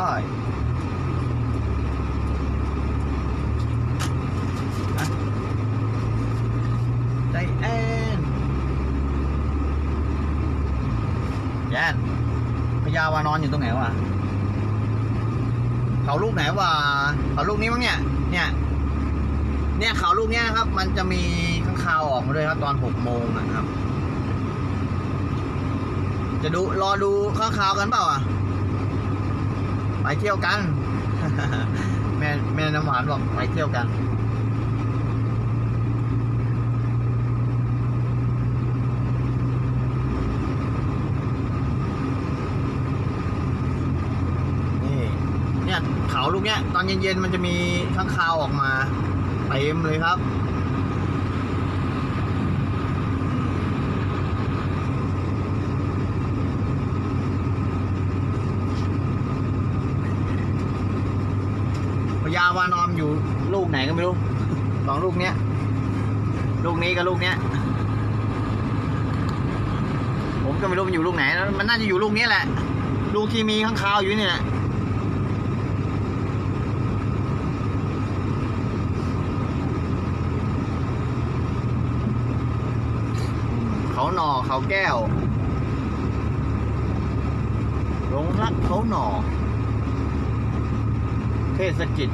อะใจแอนแยนพญาวานอนอยู่ตรงไหนวะเขาลูกไหนวะเขาลูกนี้มั้งเนี่ย เนี่ย เนี่ยเขาลูกเนี้ยครับ มันจะมีข้างคาวออกมาด้วยครับ ตอนหกโมงนะครับ จะดูรอดูข้างคาวกันเปล่าอะ ไปเที่ยวกัน แม่แม่น้ำหวานบอกไปเที่ยวกันนี่เนี่ยเขาลูกเนี้ยตอนเย็นๆมันจะมีข้างคาวออกมาเต็มเลยครับ พ ญาวานอมอยู่ลูกไหนก็ไม่รู้สองลูกเนี้ย ลูกนี้กับลูกเนี้ย ผมก็ไม่รู้มันอยู่ลูกไหนแล้วมันน่าจะอยู่ลูกนี้แหละ ลูกที่มีข้างคาวอยู่นี่แหละเขาหน่อเขาแก้วหลงรักเขาหน่อ ทศกิจ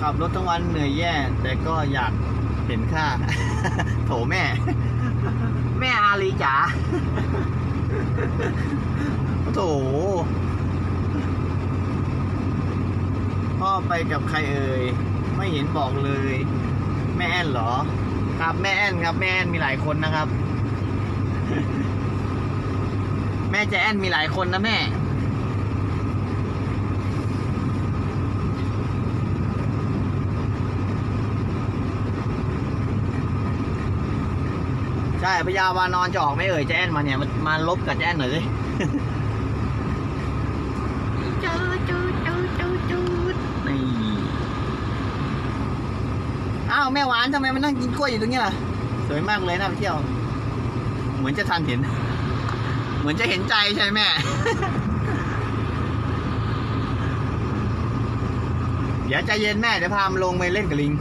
ขับรถทั้งวันเหนื่อยแย่ แต่ก็อยากเห็นค่า โถแม่ แม่อาลีจ๋าโถพ่อไปกับใครเอ่ย ไม่เห็นบอกเลย แม่แอนเหรอ ครับแม่แอนครับแม่แอนมีหลายคนนะครับ แม่จะแอนมีหลายคนนะแม่ใช่พญาวานอนจะออกไม่เอ่ยแจแอนมาเนี่ย มามาลบกับแจแอนหน่อยสิ อ้าวแม่หวานทำไมมานั่งกินกล้วยอยู่ตรงนี้ล่ะ สวยมากเลยนะไปเที่ยว เหมือนจะทันเห็น เหมือนจะเห็นใจใช่ไหมเดี๋ยวใจเย็นแม่เดี๋ยวพามลงไปเล่นกับลิง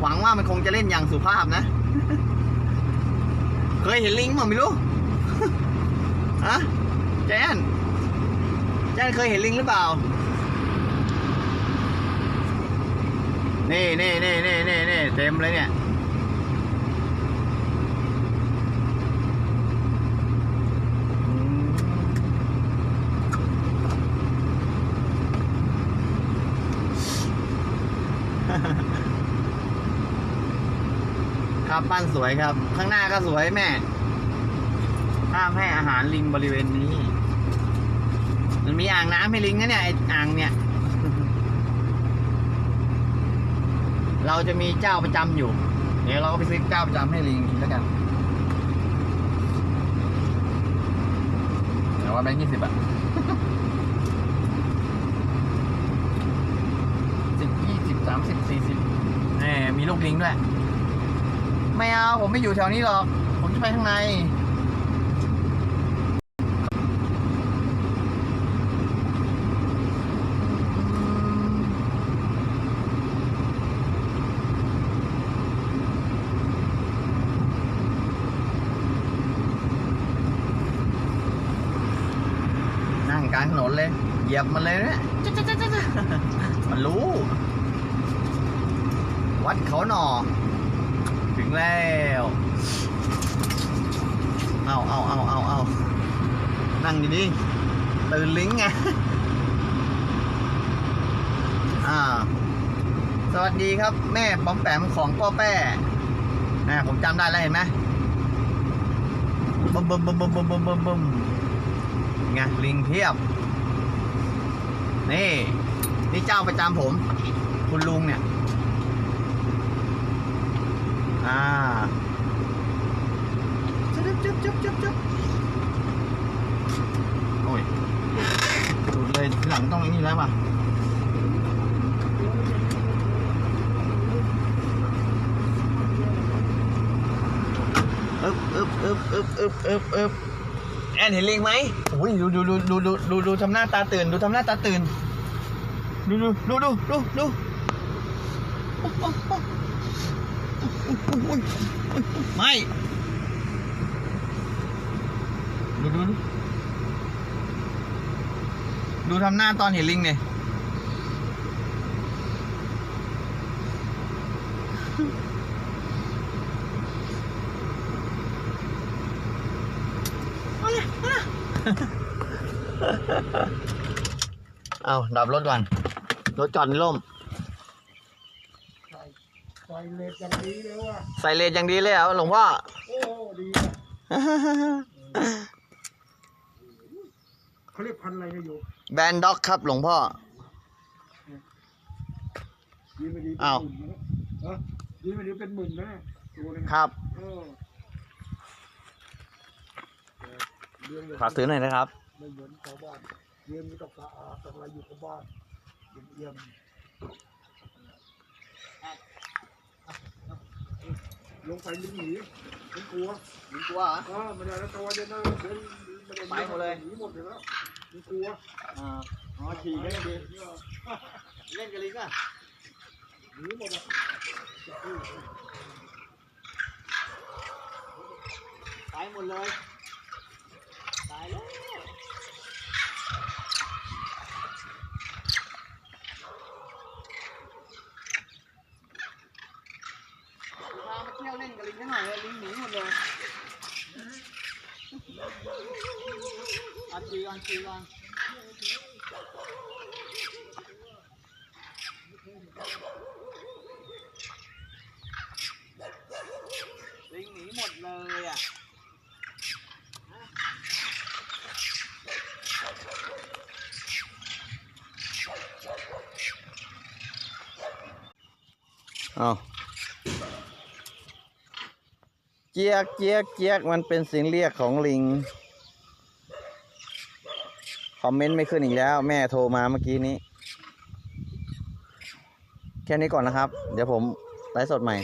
หวังว่ามันคงจะเล่นอย่างสุภาพนะ เคยเห็นลิงมั้งไม่รู้ฮะแจนแจนเคยเห็นลิงหรือเปล่า นี่นี่นี่นี่นี่นี่เต็มเลยเนี่ย ครับบ้านสวยครับ ข้างหน้าก็สวยแม่ห้ามให้อาหารลิงบริเวณนี้ มันมีอ่างน้ำให้ลิงนะเนี่ยไอ้อ่างเนี่ย เราจะมีเจ้าประจำอยู่ เดี๋ยวเราก็ไปซื้อเจ้าประจำให้ลิงกินแล้วกันแต่ว่าแบงค์ยี่สิบอะสิบยี่สิบสามสิบสี่สิบแหมมีลูกลิงด้วย ไม่เอาผมไม่อยู่แถวนี้หรอก ผมจะไปข้างในางถนนเลย เหยียบมาเลยนะมันรู้ วัดเขาหนอถึงแล้ว เอาเอาเอาเอาเอานั่งดีดีตื่นลิงไงอ่า สวัสดีครับ แม่ป้อมแปมของป้อแป้นะผมจำได้แล้วเห็นไหมบึมบึมบึมบึมบึมบึมบึมไงลิงเพียบ นี่ นี่เจ้าประจำผม คุณลุงเนี่ย อ่าจุ๊บจุ๊บจุ๊บจุ๊บจุ๊บโอ้ยดูดเลยหลังต้องอย่างนี้แล้วป่ะอึบอึบอึบอึบอึบอึบอึบ อนเห็นลิงไหมโอ้ยดูดูดูดูดูดูดูทำหน้าตาตื่น ดูทำหน้าตาตื่น ดูดูดูดูดูดูไม่ดูดูดูดูทำหน้าตอนเห็นลิงเนี่ย เอาดับรถก่อน รถจอดในร่มใส่ใส่เลสอย่างดีเลยว่ะใส่เลนอย่างดีเลยเหรอหลวงพ่อ โอ้ดีว่ะเขาเรียกพันธุ์อะไรนะอยู่แบนด็อกครับหลวงพ่อ ดีไม่ดีเป็นอ้าวหมื่นนะฮะดีไม่ดีเป็นหมื่นนะตัวหนึงครับ เออเลี้ยงเลย ฝากซื้อหน่อยนะครับ ไม่เหมือนชาวบ้านเลี้ยงนี่ต้องสะอาดต้องอะไรอยู่กับบ้านเยี่ยมๆลงไปลิงหนีลิงกลัวลิงกลัวเหรอเออมันจะแล้วตัวเดียวนะเดินไม่ได้ไปหมดเลยหนีหมดเลยแล้วลิงกลัวอ่าอ๋อขี่เล่นดีเล่นกับลิงอะหนีหมดอะตายหมดเลย ตายแล้วพามาเที่ยวเล่นกับลิงกันหน่อยเลยลิงหนีหมดเลย อันจีอันจีก่อนลิงหนีหมดเลยอะเอาเจี๊ยกเจี๊ยกเจี๊ยกมันเป็นเสียงเรียกของลิง คอมเมนต์ไม่ขึ้นอีกแล้ว แม่โทรมาเมื่อกี้นี้ แค่นี้ก่อนนะครับ เดี๋ยวผมไลฟ์สดใหม่